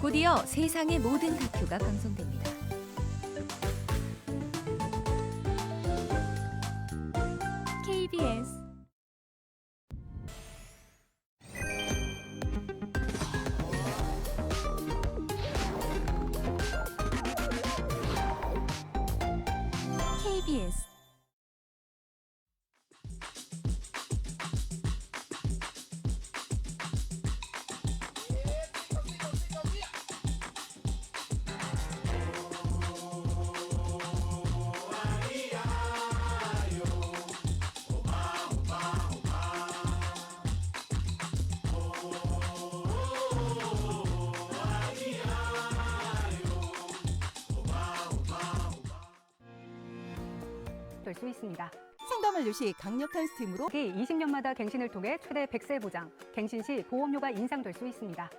곧이어 세상의 모든 다큐가 방송됩니다. 될 수 있습니다. 상담을 유시 강력한 스팀으로 특히 20년마다 갱신을 통해 최대 100세 보장, 갱신 시 보험료가 인상될 수 있습니다.